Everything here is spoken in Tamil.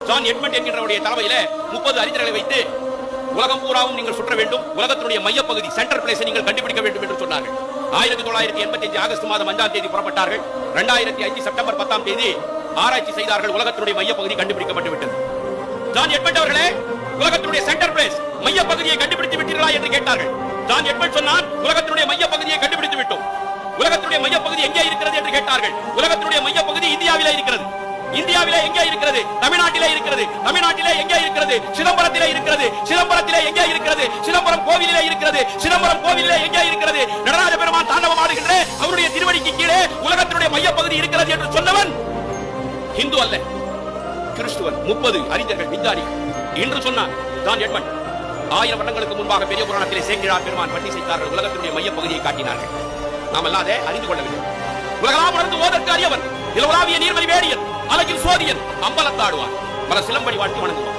ஜான் எட்மண்ட் என்கின்றவருடைய தலைமையில முப்பது அறிஞர்களை வைத்து உலகம் பூராவும் நீங்கள் சுற்ற வேண்டும். உலகத்தினுடைய மையப்பகுதி சென்டர் பிளேஸை நீங்கள் கண்டுபிடிக்க வேண்டும் என்று சொன்னார்கள். ஆயிரத்தி தொள்ளாயிரத்தி எண்பத்தி அஞ்சு ஆகஸ்ட் மாதம் அஞ்சாம் தேதி புறப்பட்டார்கள். இரண்டாயிரத்தி அஞ்சு செப்டம்பர் பத்தாம் தேதி ஆராய்ச்சி செய்தார்கள். உலகத்தினுடைய மையப்பகுதி கண்டுபிடிக்கப்பட்டு விட்டது. ஜான் எட்மண்ட் அவர்களே உலகத்தினுடைய சென்டர் பிளேஸ் மையப்பகுதியை கண்டுபிடித்து விட்டீர்களா என்று கேட்டார்கள். ஜான் எட்மண்ட் சொன்னார் உலகத்தினுடைய மையப்பகுதியை கண்டுபிடித்து விட்டோம். உலகத்தினுடைய மையப்பகுதி எங்கே இருக்கிறது என்று கேட்டார்கள். உலகத்தினுடைய மையப்பகுதி இந்தியாவிலே இருக்கிறது. இந்தியாவிலே எங்கே இருக்கிறது? தமிழ்நாட்டிலே இருக்கிறது. தமிழ்நாட்டிலே எங்கே இருக்கிறது? சிதம்பரத்திலே இருக்கிறது. சிதம்பரத்திலே எங்கே இருக்கிறது? சிதம்பரம் கோவிலிலே இருக்கிறது. சிதம்பரம் கோவிலிலே எங்கே இருக்கிறது? நடராஜ பெருமான் தாண்டவம் ஆடுகின்ற அவருடைய திருவடிக்கு கீழே உலகத்தினுடைய மையப்பகுதி இருக்கிறது என்று சொன்னவன் ஹிந்து அல்ல. கிறிஸ்துவன். முப்பது அறிஞர்கள் விஞ்ஞானி. என்று சொன்னான் தான் எட்மன். ஆயிரம் வருடங்களுக்கு முன்பாக பெரிய புராணத்திலே சேக்கிழார் பெருமான் பட்டி செய்தார்கள். உலகத்தினுடைய மையப்பகுதியை காட்டினார்கள். நாம் எல்லாம் அதை அறிந்து கொள்ளவில்லை உலகளாம் உணர்ந்து ஓதற்கு அறியவன் இலவலாவிய நீர்மணி வேடியன் அழகில் சோதியன் அம்பலத்தாடுவான். பல சிலம்படி வாழ்த்தி வணங்குவான்.